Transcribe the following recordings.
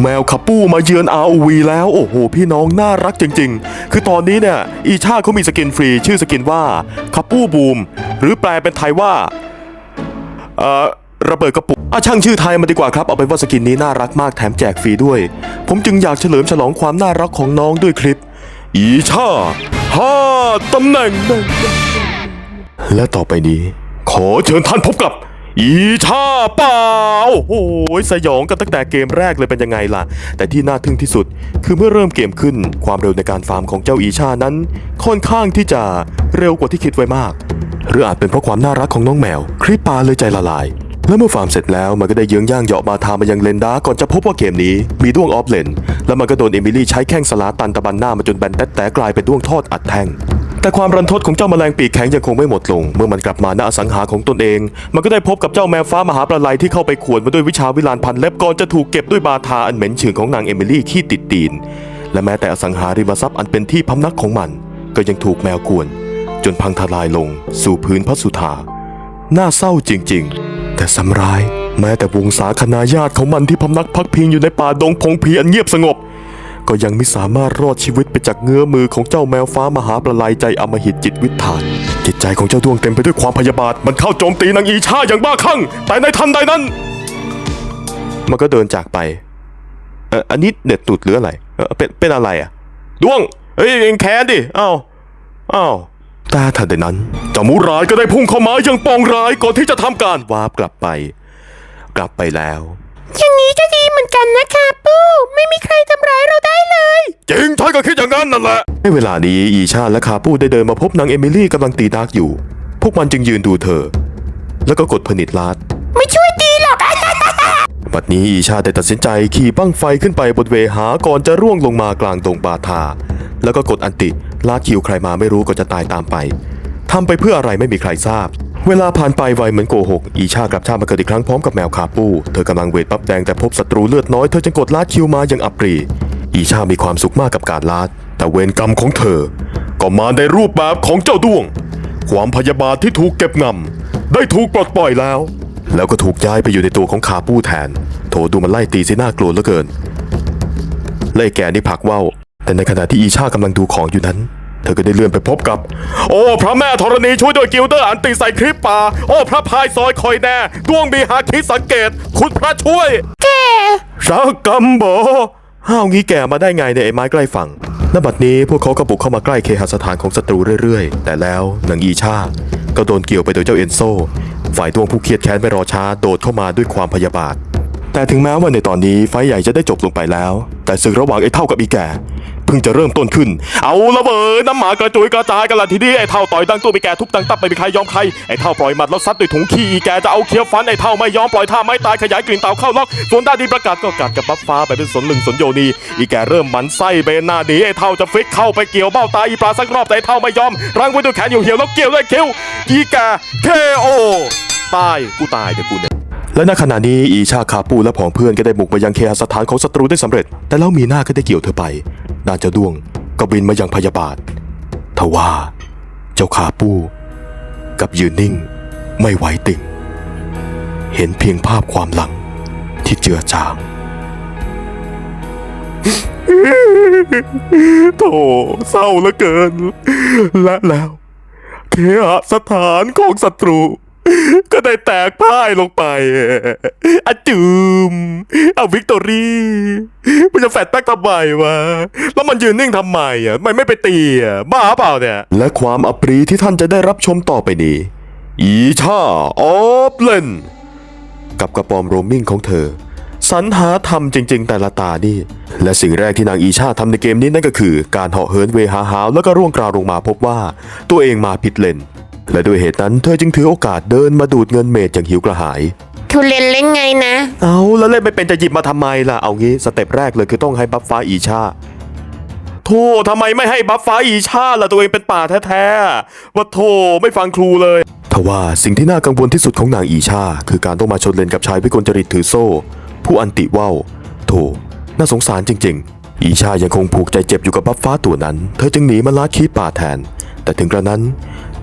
แมวคาปูมาเยือน ROV แล้ว โอ้โห พี่น้องน่ารักจริง ๆ คือตอนนี้เนี่ย อีชาเขามีสกินฟรี ชื่อสกินว่าคาปูบูม หรือแปลเป็นไทยว่า เอ่อ ระเบิดกระปุกอะช่างชื่อไทยมาดีกว่าครับ เอาเป็นว่าสกินนี้น่ารักมากแถมแจกฟรีด้วย ผมจึงอยากเฉลิมฉลองความน่ารักของน้องด้วยคลิป อีชาห้าตำแหน่ง และต่อไปนี้ ขอเชิญท่านพบกับ อีชาป่าโอ้โหสยองกันตั้งแต่เกมแรกเลยเป็นยังไงล่ะ แต่ที่น่าทึ่งที่สุด คือเมื่อเริ่มเกมขึ้น ความเร็วในการฟาร์มของเจ้าอีชานั้น ค่อนข้างที่จะเร็วกว่าที่คิดไว้มาก หรืออาจเป็นเพราะความน่ารักของน้องแมวคลิปปาเลยใจละลาย และเมื่อฟาร์มเสร็จแล้วมันก็ได้เยื้องย่างเหยาะมาทามายังเลนดาก่อนจะพบว่าเกมนี้มีด้วงออฟเลน แล้วมันก็โดนเอมิลี่ใช้แข้งสลาตันตะบันหน้ามาจนแบนแต๊ดแตกลายเป็นด้วงทอดอัดแท่ง แต่ความรันทดของเจ้าแมลงปีกแข็งยังคงไม่หมดลง เมื่อมันกลับมาณอสังหาของตนเอง มันก็ได้พบกับเจ้าแมวฟ้ามหาประไลที่เข้าไปขวนมาด้วยวิชาวิลานพันเล็บก่อนจะถูกเก็บด้วยบาทาอันเหม็นฉืองของนางเอมิลี่ขี้ติดตีน และแม้แต่อสังหาริมทรัพย์อันเป็นที่พำนักของมัน ก็ยังถูกแมวกวน จนพังทลายลง สู่พื้นพระสุธาน่าเศร้าจริง ๆ แต่สำร้าย แม้แต่วงศาคณาญาติของมันที่พำนักพักพิงอยู่ในป่าดงพงพีอันเงียบสงบ ก็ยังไม่สามารถรอดชีวิตไปจากเงื้อมือของเจ้าแมวฟ้ามหาประไลใจอมหิตจิตวิถานจิตใจของเจ้าดวงเต็มไปด้วยความพยาบาท มันเข้าโจมตีนางอีชาอย่างบ้าคลั่ง แต่ในทันใดนั้น มันก็เดินจากไป เอออันนี้เด็ดตุดหรืออะไร เออเป็นเป็นอะไรอะ ดวง เอ้ยเองแค้นดิอ้าวอ้าวแต่ทันใดนั้นจามูร้ายก็ได้พุ่งเข้ามาอย่างปองร้ายก่อนที่จะทำการวาบกลับไป กลับไปแล้วอย่างนี้ก็ดี กันนะคะปู้ไม่มีใครทำร้ายเราได้เลย จริงฉันก็คิดอย่างนั้นนั่นแหละ ในเวลานี้อีชาและคาปูได้เดินมาพบนางเอมิลี่กำลังตีดาร์กอยู่ พวกมันจึงยืนดูเธอ แล้วก็กดผนิตลาด ไม่ช่วยตีหรอก บัดนี้อีชาได้ตัดสินใจขี่บั้งไฟขึ้นไปบนเวหาก่อนจะร่วงลงมากลางดงบาทา แล้วก็กดอันติลาดคิวใครมาไม่รู้ก็จะตายตามไปทำไปเพื่ออะไรไม่มีใครทราบ เวลาผ่านไปไวเหมือนโกหก อีชากลับชาติมาเกิดอีกครั้งพร้อมกับแมวคาปูเธอกำลังเวทปั๊บแดงแต่พบศัตรูเลือดน้อย เธอจึงกดลาดคิวมาอย่างอับปรี อีชามีความสุขมากกับการลาด แต่เวรกรรมของเธอ ก็มาในรูปแบบของเจ้าด้วง ความพยาบาทที่ถูกเก็บงำได้ถูกปลดปล่อยแล้ว แล้วก็ถูกย้ายไปอยู่ในตัวของขาปูแทน โถดูมันไล่ตีสิน่ากลัวเหลือเกิน ไล่แกนี่ผักว่าวแต่ในขณะที่อีชากำลังดูของอยู่นั้น เธอก็ได้เลื่อนไปพบกับ โอ้ พระแม่ธรณีช่วยด้วยกิลเดอร์อันติใส่คลิปป่า โอ้ พระพายซอยคอยแน่ดวงมีหาคิดสังเกต คุณพระช่วยแกชักกัมโบห้าวงี้แกมาได้ไงเนี่ยไอ้ไม้ใกล้ฝั่งณบัดนี้พวกเขาก็บุกเข้ามาใกล้เคหสถานของศัตรูเรื่อยๆ แต่แล้วนางอีชา ก็โดนเกี่ยวไปโดยเจ้าเอนโซ ฝ่ายดวงผู้เครียดแค้นไม่รอช้าโดดเข้ามาด้วยความพยาบาท แต่ถึงแม้ว่าในตอนนี้ไฟใหญ่จะได้จบลงไปแล้ว แต่ศึกระหว่างไอ้เท่ากับอีแก่เพิ่งจะเริ่มต้นขึ้น เอาละเบิดน้ำหมากระจุยกระจายกันละทีนี้ไอ้เท่าต่อยดังตัวอีแก่ทุบดังตับไม่มีใครยอมใครไอ้เท่าปล่อยหมัดแล้วซัดด้วยถุงขี้อีแก่จะเอาเคี้ยวฟันไอ้เท่าไม่ยอมปล่อยท่าไม่ตายขยายกลิ่นเต่าเข้าล็อกส่วนด้านที่ประกาศก็กัดกับบัฟฟ้าไปเป็นสนหนึ่งสนโยนีอีแก่เริ่มหมันไส้เบนหน้าหนีไอ้เท่าจะฟิกเข้าไปเกี่ยวเบ้าตาอีปลาสักรอบแต่ไอ้เท่าไม่ยอมรั้งไว้ด้วยแขนอยู่เหี่ยวแล้วเกี่ยวด้วยคิ้วอีแก่เคโอตายกูตายเดี๋ยวกูเนี่ย และณขณะนี้อีชาคาปูและผองเพื่อนก็ได้บุกมายังเคหสถานของศัตรูได้สำเร็จ แต่แล้วมีหน้าก็ได้เกี่ยวเธอไปดานเจ้าดวงก็บินมายังพยาบาททว่า เจ้าคาปูกับยืนนิ่ง ไม่ไหวติ่ง เห็นเพียงภาพความหลังที่เจือจางโถเศร้าเหลือเกิน และแล้วเคหสถานของศัตรู ก็ได้แตกพ่ายลงไปอะจืมเอาวิกตอรี่มันจะแฟดแบ็กทำไมวะ แล้วมันยืนนิ่งทำไมอะไม่ไม่ไปตีอะบ้าเปล่าเนี่ย และความอปรีที่ท่านจะได้รับชมต่อไปนี้ อีชาออฟเลนกับกระปอมโรมิงของเธอสรรหาทำจริง ๆ แต่ละตานี่ และสิ่งแรกที่นางอีชาทำในเกมนี้นั่นก็คือ การเหาะเหินเวหาหาวแล้วก็ร่วงกราวลงมาพบว่า ตัวเองมาผิดเลน และด้วยเหตุนั้นเธอจึงถือโอกาสเดินมาดูดเงินเมดอย่างหิวกระหาย ทุเรนเล่นไงนะ เอาแล้วเล่นไม่เป็นจะหยิบมาทำไมล่ะ เอางี้สเต็ปแรกเลยคือต้องให้บัฟฟ้าอีชาโธ่ทำไมไม่ให้บัฟฟ้าอีชาล่ะตัวเองเป็นป่าแท้ๆว่าโธ่ไม่ฟังครูเลยทว่าสิ่งที่น่ากังวลที่สุดของนางอีชา คือการต้องมาชนเลนกับชายวิกลจริตถือโซ่ ผู้อันติว่าวโธ่น่าสงสารจริง ๆ อีชายังคงผูกใจเจ็บอยู่กับบัฟฟ้าตัวนั้น เธอจึงหนีมาลาดคีป่าแทน แต่ถึงกระนั้น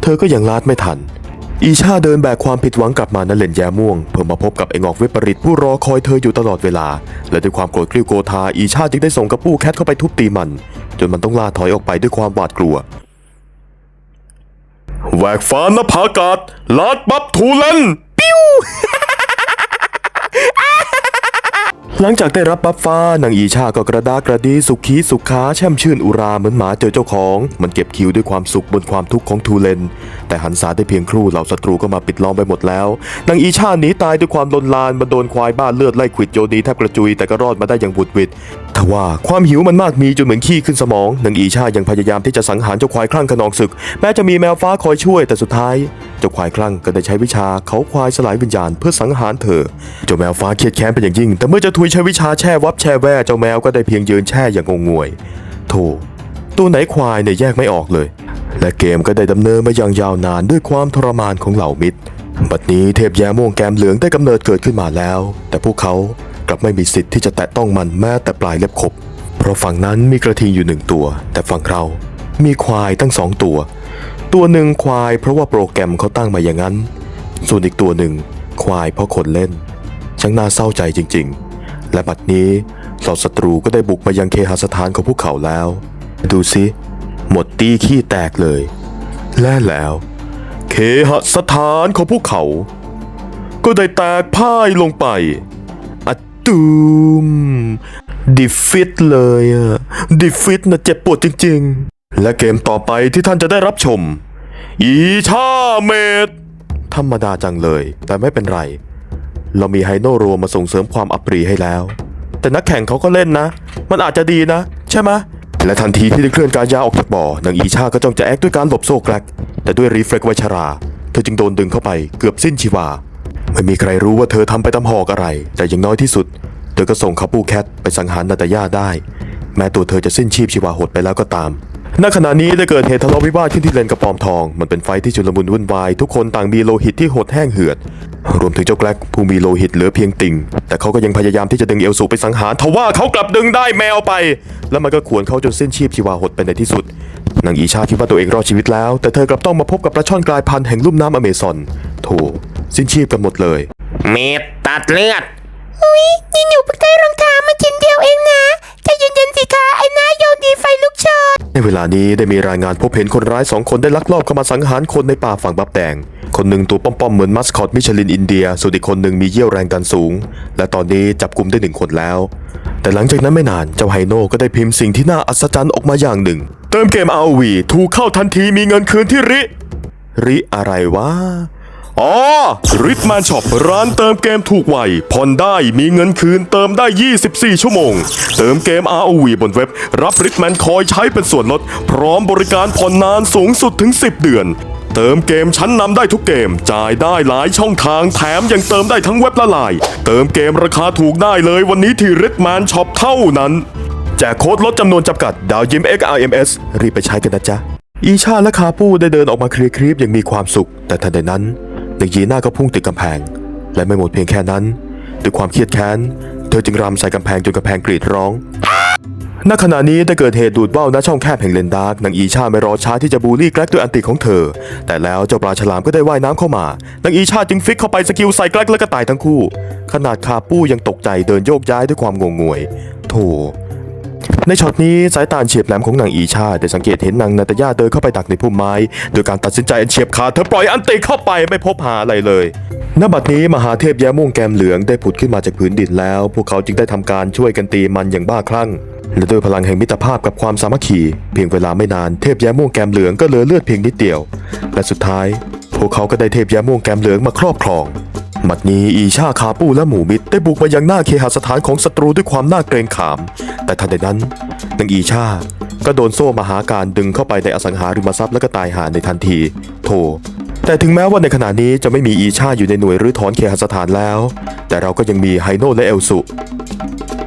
เธอก็ยังลาดไม่ทัน อีชาเดินแบกความผิดหวังกลับมาณเลนแยม่วง เพื่อมาพบกับไอ้งอกวิปริตผู้รอคอยเธออยู่ตลอดเวลา และด้วยความโกรธกริ้วโกธาอีชาจึงได้ส่งกระปู้แคทเข้าไปทุบตีมัน จนมันต้องล่าถอยออกไปด้วยความหวาดกลัวแหวกฟ้านภากาศลาดบับทูเลนปิ้ว หลังจากได้รับบัฟฟ้านางอีชาก็กระดากระดีสุขีสุขาแช่มชื่นอุราเหมือนหมาเจอเจ้าของ มันเก็บคิวด้วยความสุขบนความทุกข์ของทูเลน แต่หันษาได้เพียงครู่เหล่าศัตรูก็มาปิดล้อมไปหมดแล้วนางอีชาหนีตายด้วยความลนลานมันโดนควายบ้านเลือดไล่ขวิดโยนีแทบกระจุยแต่ก็รอดมาได้อย่างบุดวิดทว่าความหิวมันมากมีจนเหมือนขี้ขึ้นสมองนางอีชายังพยายามที่จะสังหารเจ้าควายคลั่งขนองศึก แม้จะมีแมวฟ้าคอยช่วยแต่สุดท้าย เจ้าควายคลั่งก็ได้ใช้วิชาเขาควายสลายวิญญาณเพื่อสังหารเธอ เจ้าแมวฟ้าเครียดแค้นเป็นอย่างยิ่ง แต่เมื่อเจะทุยใช้วิชาแช่วับแช่แว่เจ้าแมวก็ได้เพียงยืนแช่อย่างงงงวยโธ่ตัวไหนควายเนี่ยแยกไม่ออกเลย และเกมก็ได้ดำเนินมาอย่างยาวนานด้วยความทรมานของเหล่ามิตร บัดนี้เทพแย้ม่วงแกมเหลืองได้กำเนิดเกิดขึ้นมาแล้ว แต่พวกเขากลับไม่มีสิทธิ์ที่จะแตะต้องมันแม้แต่ปลายเล็บขบ เพราะฝั่งนั้นมีกระทิงอยู่หนึ่งตัว แต่ฝั่งเรา มีควายตั้งสองตัว ตัวหนึ่งควายเพราะว่าโปรแกรมเขาตั้งมาอย่างนั้น ส่วนอีกตัวหนึ่งควายเพราะคนเล่น ช่างน่าเศร้าใจจริง ๆ และบัดนี้เหล่าศัตรูก็ได้บุกมายังเคหสถานของพวกเขาแล้ว ดูสิ หมดตีขี้แตกเลย และแล้ว เคหสถานของพวกเขา ก็ได้แตกพ่ายลงไปอะตูมดิฟิตเลยอะดิฟิตนะเจ็บปวดจริง ๆ และเกมต่อไปที่ท่านจะได้รับชม อีชาเมดธรรมดาจังเลย แต่ไม่เป็นไร เรามีไฮโนโรมาส่งเสริมความอัปรีให้แล้ว แต่นักแข่งเขาก็เล่นนะ มันอาจจะดีนะ ใช่ไหมและทันทีที่ได้เคลื่อนกายาออกจากบ่อนางอีชาก็จ้องจะแอคด้วยการหลบโซ่แกลกแต่ด้วยรีเฟล็กไวชรา เธอจึงโดนดึงเข้าไปเกือบสิ้นชีวา ไม่มีใครรู้ว่าเธอทำไปตามหอกอะไร แต่อย่างน้อยที่สุด เธอก็ส่งคาปูแคทไปสังหารนาตาย่าได้ แม้ตัวเธอจะสิ้นชีพชีวาหดไปแล้วก็ตาม ณขณะนี้ได้เกิดเหตุทะเลาะวิวาทขึ้นที่เลนกระปอมทอง มันเป็นไฟที่ชุลมุนวุ่นวาย ทุกคนต่างมีโลหิตที่หดแห้งเหือด รวมถึงเจ้าแกลกผู้มีโลหิตเหลือเพียงติ่ง แต่เขาก็ยังพยายามที่จะดึงเอลสูไปสังหารทว่าเขากลับดึงได้แมวไป แล้วมันก็ขวนเขาจนสิ้นชีพชีวาหดไปในที่สุดนางอีชาคิดว่าตัวเองรอดชีวิตแล้ว แต่เธอกลับต้องมาพบกับปลาช่อนกลายพันธุ์แห่งลุ่มน้ำอเมซอนโถสิ้นชีพกันหมดเลย เมดตัดเลือดอุ๊ยนี่หนูเพิ่งได้รองเท้ามาชิ้นเดียวเองนะใจเย็นๆสิคะ ในเวลานี้ได้มีรายงานพบเห็นคนร้ายสองคนได้ลักลอบเข้ามาสังหารคนในป่าฝั่งบับแดง คนหนึ่งตัวป้อมๆเหมือนมัสคอตมิชลินอินเดีย ส่วนอีกคนหนึ่งมีเยี่ยวแรงดันสูง และตอนนี้จับกลุ่มได้หนึ่งคนแล้ว แต่หลังจากนั้นไม่นานเจ้าไฮโน่ก็ได้พิมพ์สิ่งที่น่าอัศจรรย์ออกมาอย่างหนึ่ง เติมเกม ROV ถูกเข้าทันทีมีเงินคืนที่ริ ริอะไรวะ อ๋อริทแมนช็อปร้านเติมเกมถูกไวผ่อนได้มีเงินคืนเติมได้ 24 ชั่วโมง เติมเกม ROV บนเว็บ รับริทแมนคอยใช้เป็นส่วนลด พร้อมบริการผ่อนนานสูงสุดถึง 10 เดือน เติมเกมชั้นนำได้ทุกเกม จ่ายได้หลายช่องทางแถมยังเติมได้ทั้งเว็บและไลน์เติมเกมราคาถูกได้เลยวันนี้ที่ริทแมนช็อปเท่านั้นแจกโค้ดลดจำนวนจำกัด ดาวยิม XRMS รีบไปใช้กันนะจ๊ะ อีชาและคาปูได้เดินออกมาเคลียร์คลิปอย่างมีความสุข แต่ทันใดนั้น เด็กยีน่าก็พุ่งติดกำแพง และไม่หมดเพียงแค่นั้นด้วยความเครียดแค้น เธอจึงรำใส่กำแพงจนกำแพงกรีดร้องณขณะนี้ได้เกิดเหตุดูดว่าวณช่องแคบแห่งเลนดาร์กนางอีชาไม่รอช้าที่จะบูลลี่แกลกด้วยอันติของเธอ แต่แล้วเจ้าปลาฉลามก็ได้ว่ายน้ำเข้ามานางอีชาจึงฟิกเข้าไปสกิลใส่แกลกและก็ตายทั้งคู่ ขนาดคาปูยังตกใจเดินโยกย้ายด้วยความงงงวย โธ่ ในช็อตนี้สายตาเฉียบแหลมของนางอีชาได้สังเกตเห็นนางนาตาย่าเดินเข้าไปดักในพุ่มไม้ โดยการตัดสินใจอันเฉียบขาดเธอปล่อยอันติเข้าไปไม่พบหาอะไรเลยณบัดนี้มหาเทพแย้ม่วงแกมเหลืองได้ผุดขึ้นมาจากพื้นดินแล้ว พวกเขาจึงได้ทำการช่วยกันตีมันอย่างบ้าคลั่งและด้วยพลังแห่งมิตรภาพกับความสามัคคีเพียงเวลาไม่นานเทพแย้ม่วงแกมเหลืองก็เหลือเลือดเพียงนิดเดียว และสุดท้าย พวกเขาก็ได้เทพแย้ม่วงแกมเหลืองมาครอบครอง บัดนี้อีชาคาปูและหมูมิดได้บุกมายังหน้าเคหสถานของศัตรูด้วยความน่าเกรงขาม แต่ทันใดนั้นนางอีชาก็โดนโซ่มหาการดึงเข้าไปในอสังหาริมทรัพย์และก็ตายหาในทันที โถ แต่ถึงแม้ว่าในขณะนี้จะไม่มีอีชาอยู่ในหน่วยรื้อถอนเคหสถานแล้ว แต่เราก็ยังมีไฮโนและเอลสุ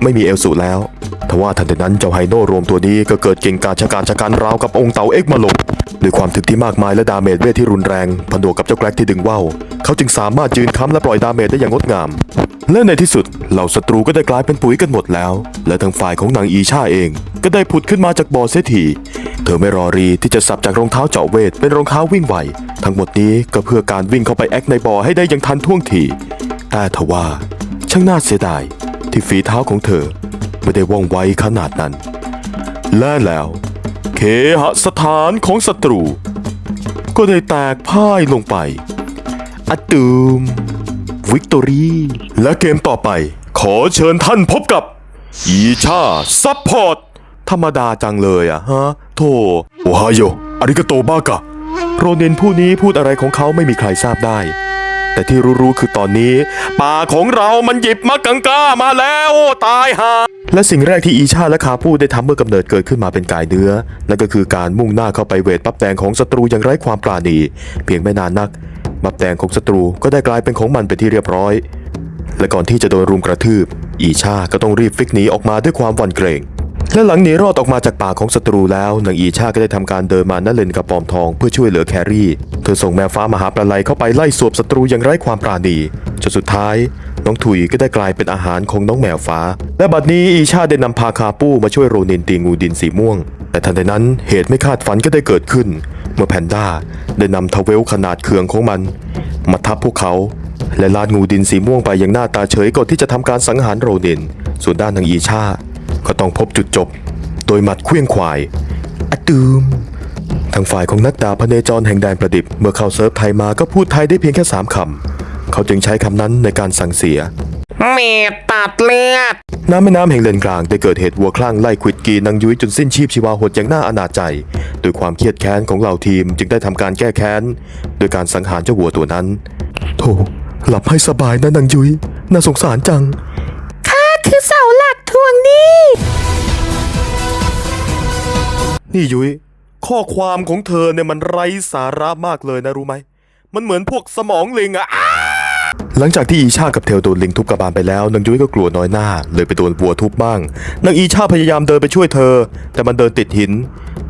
ไม่มีเอลสุแล้วทว่าทันใดนั้นเจ้าไฮโนรวมตัวนี้ก็เกิดเก่งกาจชะการชะการราวกับองค์เต่าเอ็กมาลงด้วยความถึกที่มากมายและดาเมจเวทที่รุนแรงผนวกกับเจ้าแกร็กที่ดึงว่าวเขาจึงสามารถยืนค้ำและปล่อยดาเมจได้อย่างงดงาม และในที่สุดเหล่าศัตรูก็ได้กลายเป็นปุ๋ยกันหมดแล้ว และทางฝ่ายของนางอีชาเอง ก็ได้ผุดขึ้นมาจากบ่อเสียที เธอไม่รอรีที่จะสับจากรองเท้าเจาะเวทเป็นรองเท้าวิ่งไหว ทั้งหมดนี้ก็เพื่อการวิ่งเข้าไปแอคในบ่อให้ได้อย่างทันท่วงทีแต่ทว่า ช่างน่าเสียดาย ที่ฝีเท้าของเธอ ไม่ได้ว่องไวขนาดนั้น และแล้ว เคหสถานของศัตรู ก็ได้แตกพ่ายลงไปอตูมวิกตอรี่และเกมต่อไป ขอเชิญท่านพบกับ อีชาซัพพอร์ตธรรมดาจังเลยอะฮะ โธ่โอไฮโยอาริกาโตบ้ากะ โรนินผู้นี้พูดอะไรของเขาไม่มีใครทราบได้ แต่ที่รู้ๆคือตอนนี้ ป่าของเรามันหยิบมะกังก้ามาแล้วตายฮะและสิ่งแรกที่อีชาและคาปูดได้ทำเมื่อกำเนิดเกิดขึ้นมาเป็นกายเนื้อ นั่นก็คือการมุ่งหน้าเข้าไปเวทปับแดงของศัตรูอย่างไร้ความปราณี เพียงไม่นานนักมับแดงของศัตรูก็ได้กลายเป็นของมันไปที่เรียบร้อย และก่อนที่จะโดนรุมกระทืบ อีชาก็ต้องรีบฟิกหนีออกมาด้วยความหวั่นเกรง และหลังหนีรอดออกมาจากป่าของศัตรูแล้วนางอีชาก็ได้ทำการเดินมาณเลนกับปอมทองเพื่อช่วยเหลือแครี่ เธอส่งแมวฟ้ามหาประไหลเข้าไปไล่สวบศัตรูอย่างไร้ความปราณีจนสุดท้าย น้องถุยก็ได้กลายเป็นอาหารของน้องแมวฟ้า และบัดนี้อีชาได้นำพาคาปู้มาช่วยโรนินตีงูดินสีม่วง แต่ทันใดนั้นเหตุไม่คาดฝันก็ได้เกิดขึ้น เมื่อแพนด้าได้นำทเวลขนาดเคืองของมัน มาทับพวกเขา และลาดงูดินสีม่วงไปอย่างหน้าตาเฉยก่อนที่จะทำการสังหารโรนิน ส่วนด้านนางอีชา ก็ต้องพบจุดจบ โดยหมัดเคลื่องควายอะตูมทางฝ่ายของนักดาบพเนจรแห่งแดนประดิษฐ์เมื่อเข้าเซิร์ฟไทยมาก็พูดไทยได้เพียงแค่สามคำ เขาจึงใช้คำนั้นในการสั่งเสีย เมตตัดเลือด น้ำแม่น้ำแห่งเลนกลางได้เกิดเหตุวัวคลั่งไล่ควิดกีนางยุ้ยจนสิ้นชีพชีวาหดอย่างน่าอนาจใจโดยความเครียดแค้นของเหล่าทีมจึงได้ทำการแก้แค้นโดยการสังหารเจ้าวัวตัวนั้นโธ่หลับให้สบายนะนางยุ้ยน่าสงสารจัง นี่ยุ้ยข้อความของเธอเนี่ยมันไร้สาระมากเลยนะรู้ไหม มันเหมือนพวกสมองลิงอะหลังจากที่อีชากับเทลโดนลิงทุบกระบาลไปแล้วนางยุ้ยก็กลัวน้อยหน้า เลยไปโดนวัวทุบบ้างนางอีชาพยายามเดินไปช่วยเธอ แต่มันเดินติดหิน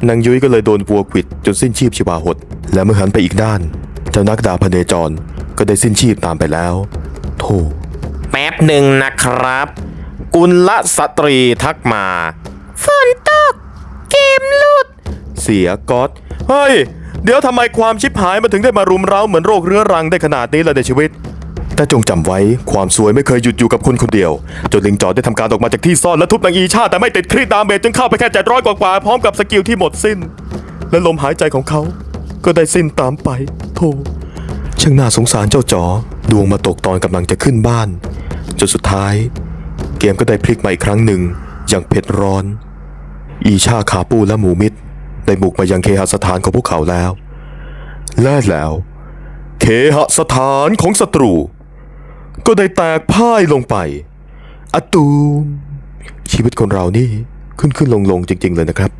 นางยุ้ยก็เลยโดนวัวขวิดจนสิ้นชีพชีวาหด และเมื่อหันไปอีกด้าน เจ้านักดาบพเนจรก็ได้สิ้นชีพตามไปแล้วโธ่แป๊บหนึ่งนะครับ กุลสตรีทักมาฝนตกเกมลุ เสียก๊อตเฮ้ย เดี๋ยวทำไมความชิบหายมันถึงได้มารุมเร้าเหมือนโรคเรื้อรังได้ขนาดนี้ล่ะในชีวิต แต่จงจำไว้ความสวยไม่เคยหยุดอยู่กับคนคนเดียว จนลิงจอดได้ทำการออกมาจากที่ซ่อนและทุบนางอีชาแต่ไม่ติดครีดดามเมจจึงเข้าไปแค่เจ็ดร้อยกว่าพร้อมกับสกิลที่หมดสิ้น และลมหายใจของเขาก็ได้สิ้นตามไป โธ่ช่างน่าสงสารเจ้าจอดวงมาตกตอนกำลังจะขึ้นบ้านจนสุดท้าย เกมก็ได้พลิกมาอีกครั้งหนึ่งอย่างเผ็ดร้อน อีชาขาปูและหมูมิด ได้บุกมายังเคหสถานของพวกเขาแล้ว และแล้ว เคหสถานของศัตรู ก็ได้แตกพ่ายลงไปอะตูมชีวิตคนเรานี่ขึ้นขึ้นลงลงจริง ๆ เลยนะครับ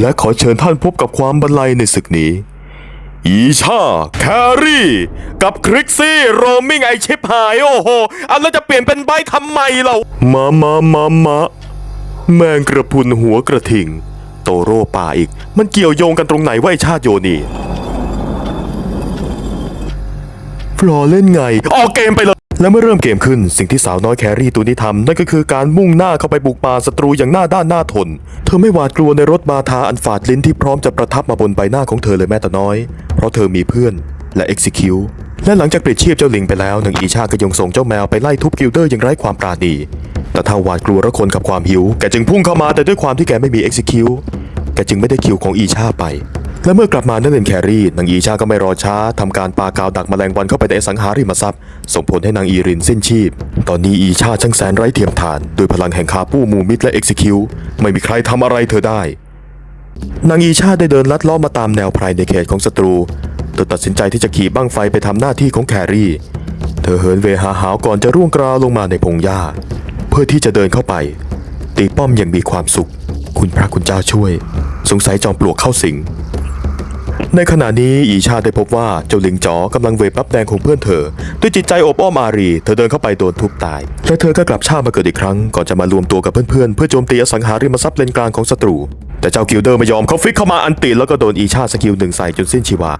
และขอเชิญท่านพบกับความบันไลยในศึกนี้ อีชา แครี่ กับคริกซี่ โรมิงไอชิปหาย โอ้โหอันแล้วจะเปลี่ยนเป็นใบทำไมเรา มามามามาแมงกระพุนหัวกระทิง ตโร่ป่าอีก มันเกี่ยวโยงกันตรงไหนว่าไอชาติโยนีฟลอเล่นไง ออกเกมไปเลย และเมื่อเริ่มเกมขึ้นสิ่งที่สาวน้อยแครี่ตัวนี้ทำนั่นก็คือการมุ่งหน้าเข้าไปบุกป่าศัตรูอย่างหน้าด้านหน้าทน เธอไม่หวาดกลัวในรถบาทาอันฝาดลิ้นที่พร้อมจะประทับมาบนใบหน้าของเธอเลยแม้แต่น้อย เพราะเธอมีเพื่อนและ execute และหลังจากเปลิดชีพเจ้าลิงไปแล้วหนางอีชาก็ยังส่งเจ้าแมวไปไล่ทุบกิลเดอร์อย่างไร้ความปราณี แต่ถ้าหวาดกลัวและคนกับความหิว แกจึงพุ่งเข้ามาแต่ด้วยความที่แกไม่มี execute แกจึงไม่ได้คิวของอีชาไป และเมื่อกลับมานั่นเป็นแครี่นางอีชาก็ไม่รอช้าทำการปากาวดักแมลงวันเข้าไปในสังหาริมทรัพย์ ส่งผลให้นางอีรินสิ้นชีพ ตอนนี้อีชาช่างแสนไร้เทียมทาน โดยพลังแห่งคาปู้มูมิดและ execute ไม่มีใครทำอะไรเธอได้ นางอีชาได้เดินลัดเล้อมาตามแนวไพรในเขตของศัตรูเธอตัดสินใจที่จะขี่บั้งไฟไปทำหน้าที่ของแครี่ เธอเหินเวหาหาวก่อนจะร่วงกราวลงมาในพงหญ้า พื่อที่จะเดินเข้าไป ตีป้อมอย่างมีความสุข คุณพระคุณเจ้าช่วย สงสัยจอมปลวกเข้าสิง ในขณะนี้อีชาได้พบว่าเจ้าลิงจ๋อกำลังเวปั๊บแดงของเพื่อนเธอ ด้วยจิตใจอบอ้อมอารี เธอเดินเข้าไปโดนทุบตาย และเธอก็กลับชาติมาเกิดอีกครั้ง ก่อนจะมารวมตัวกับเพื่อนๆ เพื่อโจมตีอสังหาริมทรัพย์เลนกลางของศัตรู แต่เจ้ากิลเดอร์ไม่ยอมเขาฟิกเข้ามาอันติแล้วก็โดนอีชาสกิลหนึ่งใส่จนสิ้นชีวา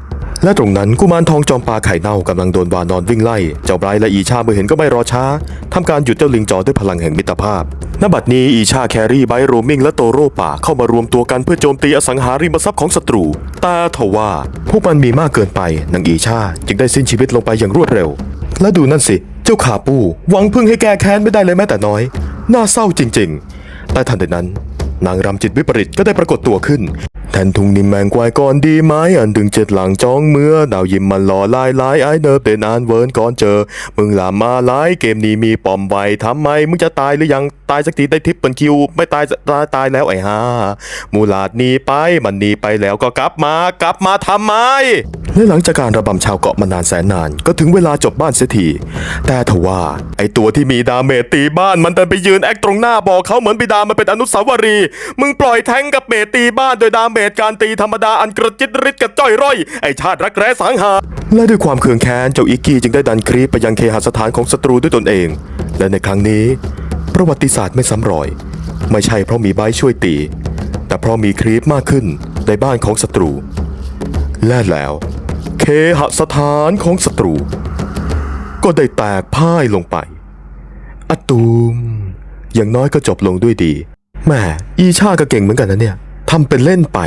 และตรงนั้นกุมารทองจอมปลาไข่เน่ากำลังโดนวานอนวิ่งไล่ เจ้าไบรท์และอีชาเมื่อเห็นก็ไม่รอช้าทำการหยุดเจ้าลิงจอด้วยพลังแห่งมิตรภาพณบัดนี้อีชาแครี่ไบร์โรมิงและโตโร่ป่าเข้ามารวมตัวกันเพื่อโจมตีอสังหาริมทรัพย์ของศัตรู แต่ทว่าพวกมันมีมากเกินไปนางอีชาจึงได้สิ้นชีวิตลงไปอย่างรวดเร็ว และดูนั่นสิ เจ้าขาปูหวังพึ่งให้แก้แค้นไม่ได้เลยแม้แต่น้อย น่าเศร้าจริง ๆ แต่ทันใดนั้น นางรำจิตวิปริตก็ได้ปรากฏตัวขึ้น แทนทุงนิมแมงกวายก่อนดีไหมอันดึงเจ็ดหลังจ้องเมื่อดาวยิมมันหล่อลายลายไอเนอเป็นอันเวิร์นก่อนเจอ มึงหลามมาลายเกมนี้มีปอมไวทำไม มึงจะตายหรือยังตายสักทีได้ทิปเปิลคิว ไม่ตายตายตายแล้วไอ้ห่ามูลาดหนีไปมันหนีไปแล้วก็กลับมากลับมาทำไม และหลังจากการระบำชาวเกาะมานานแสนนาน ก็ถึงเวลาจบบ้านเสียทีแต่ทว่าไอตัวที่มีดาเมจตีบ้านมันเดินไปยืนแอคตรงหน้าบอกเขาเหมือนบิดามันเป็นอนุสาวรีย์มึงปล่อยแทงกับเมตีบ้านโดยดาเมจการตีธรรมดาอันกระจิตริดกระจ้อยร่อย ไอชาติรักแร้สังหารและด้วยความเคืองแค้นเจ้าอิกกี้จึงได้ดันครีปไปยังเคหสถานของศัตรูด้วยตนเอง และในครั้งนี้ ประวัติศาสตร์ไม่ซ้ำรอย ไม่ใช่เพราะมีไบช่วยตี แต่เพราะมีครีปมากขึ้นในบ้านของศัตรู และแล้ว เคหสถานของศัตรู ก็ได้แตกพ่ายลงไปอตูมอย่างน้อยก็จบลงด้วยดี แหม่อีชาก็เก่งเหมือนกันนะเนี่ยทำเป็นเล่นไป